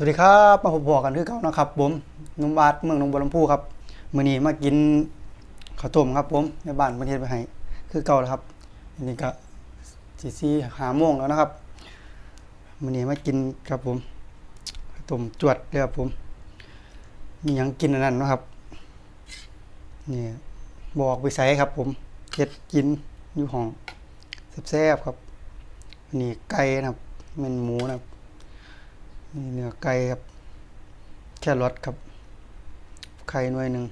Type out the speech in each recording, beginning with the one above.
สวัสดีครับมาพบกันคือเก่านะครับผมนุ่มบาทเมืองนงบัวลำพูครับมื้อนี้มากินข้าวต้มครับผมในบ้านประเทศไปให้คือเก่าแล้วครับอันนี้ก็สี่สี่หาโมงแล้วนะครับมื้อนี้มากินครับผมข้าวต้มจวดเลยครับผม มียังกินอันนั้นนะครับนี่บอกไปใส่ครับ ผมเฮ็ดกินอยู่ห้องแซ่บๆครับอันนี้ไก่นะครับมันหมูนะครับ นี่เนื้อไก่ครับ แค่รสครับ ไข่หน่วยหนึ่ง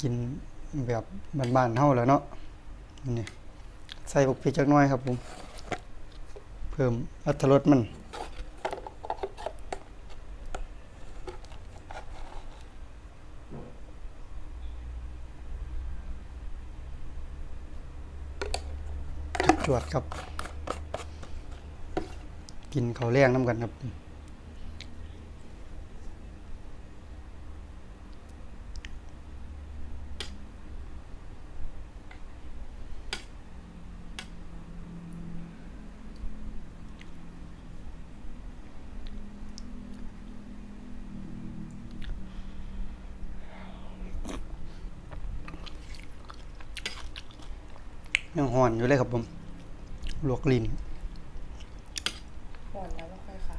กินแบบบ้านๆเฮาแล้วเนาะนี่ใส่พวกพริกจักหน้อยครับผม เพิ่มอรรถรสมันจวดครับ กินข้าวแรงน้ำกันครับ ยังห่อนอยู่เลยครับผม ลวกลิ้น ก่อนแล้วว่ค่อยค่ะ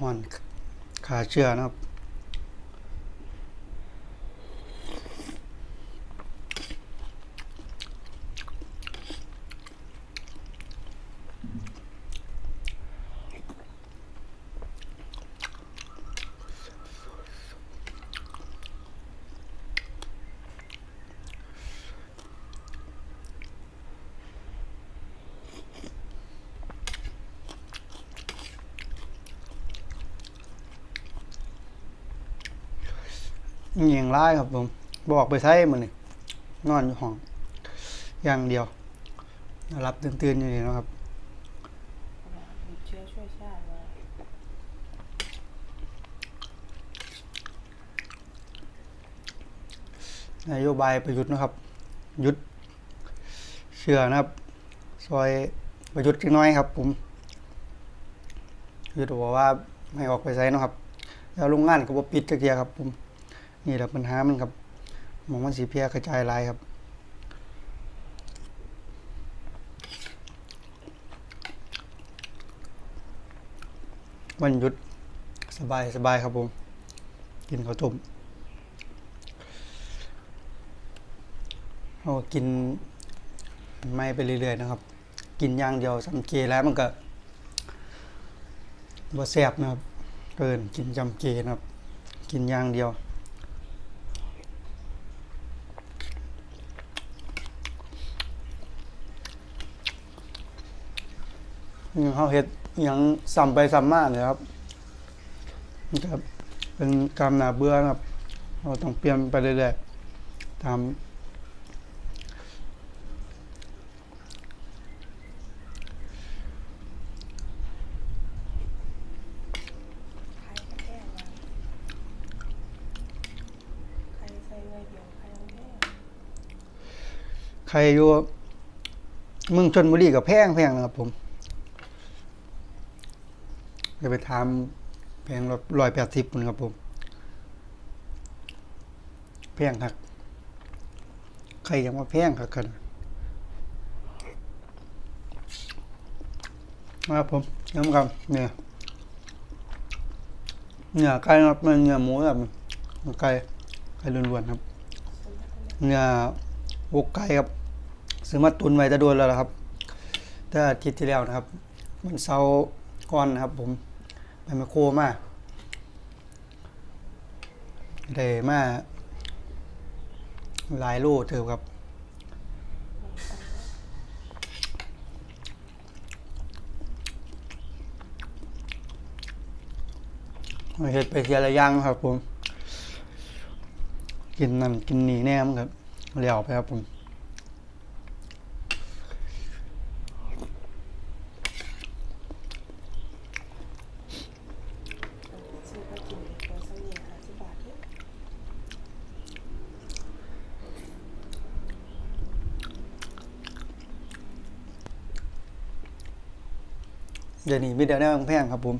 ห่อนขาเชื่อนะครับ เงียงร้ายครับผมบอกไปใช้มันนี่นอนอยู่ห้องอย่างเดียวรับตื่นๆอยู่นี่นะครับเชื้อช่วยชาติมานโยบายประยุทธ์นะครับ ยุดเชื่อนะครับ ซอยประยุทธ์จักหน้อยครับ ผมยุทธบอกว่าให้ออกไปใช้นะครับแล้วโรงงานก็บปิดจักเทียครับ ผม นี่แหละปัญหามันครับมองมันสีเพียกระจายลายครับ วันหยุดสบายสบายครับผม กินข้าวต้มเรากินไม่ไปเรื่อยๆนะครับ กินอย่างเดียวสังเกแล้วมันก็บ่แซ่บนะครับ เกินกินจำเจนะครับ กินอย่างเดียว อยัง เขาเฮ็ดอหยังซ้ำไปซ้ำมาเลยครับมันก็เป็นกรรมหนาเบื่อครับเราต้องเปลี่ยนไปเรื่อยๆตามใครก็แก้มาใครใส่ไว้เดียวใครต้องแก้ใครอยู่เมืองชนบุรีกับแพงแพงนะครับผม จะไปทำแพงร้อยแปดสิบนะครับผมแพงครับใครยังมาแพงครับกันนะครับผมย้ำครับเนี่ยเนื้อไก่ครับมันเนื้อหมูครับไก่ไก่ล้วนๆครับเนื้อวกไก่ครับซื้อมาตุนไว้จะโดนแล้วล่ะครับแต่อาทิตย์ที่แล้วนะครับ มันเซาก่อนนะครับผม ไปมาโคมาได้มาหลายโลเถอะครับเฮ็ดไปเทียละย่างครับผม กินนั่นกินนี่แน่มันครับเลี้ยวไปครับผม ซื้อไปกินตัวเสมียห้าสิบบาทเนี่ย เดี๋ยวนี้มีแต่แนวแพงครับ ผม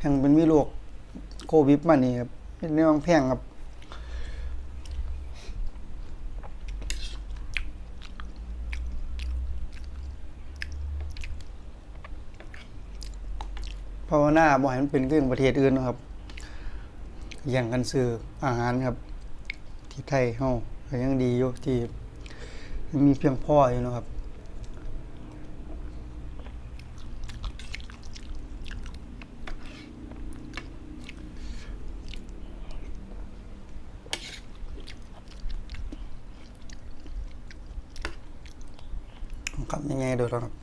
แห่งเป็นมีโรคโควิดมานี่ครับเป็นแนวแพงครับภาวนาบ่ให้มันเป็นเรื่องประเทศอื่นนะครับแย่างกันซื้ออาหารครับ ที่ไทยเฮาก็ยังดีอยู่ที่มีเพียงพออยู่นะครับ ครับยังไงดูแล้วครับ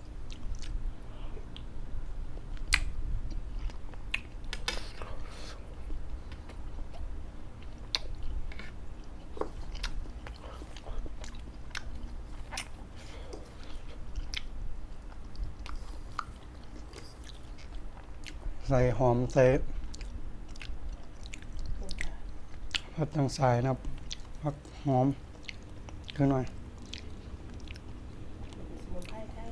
ใส่หอมใส่ผัดทางสายนะครับผักหอมเยอะหน่อย สมุนไพรไทย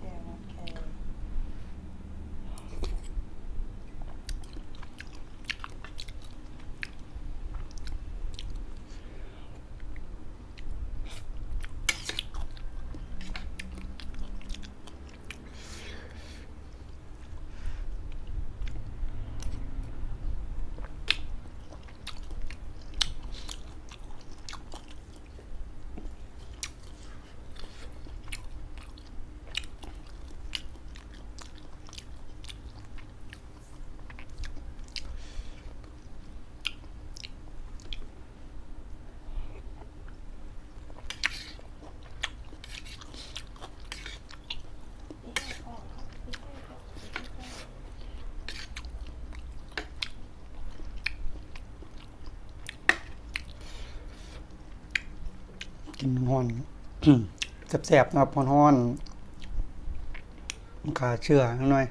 แกงแกง กินฮ้อนแซ่บๆนะครับฮ้อนๆมันขาเชื่อหน่อย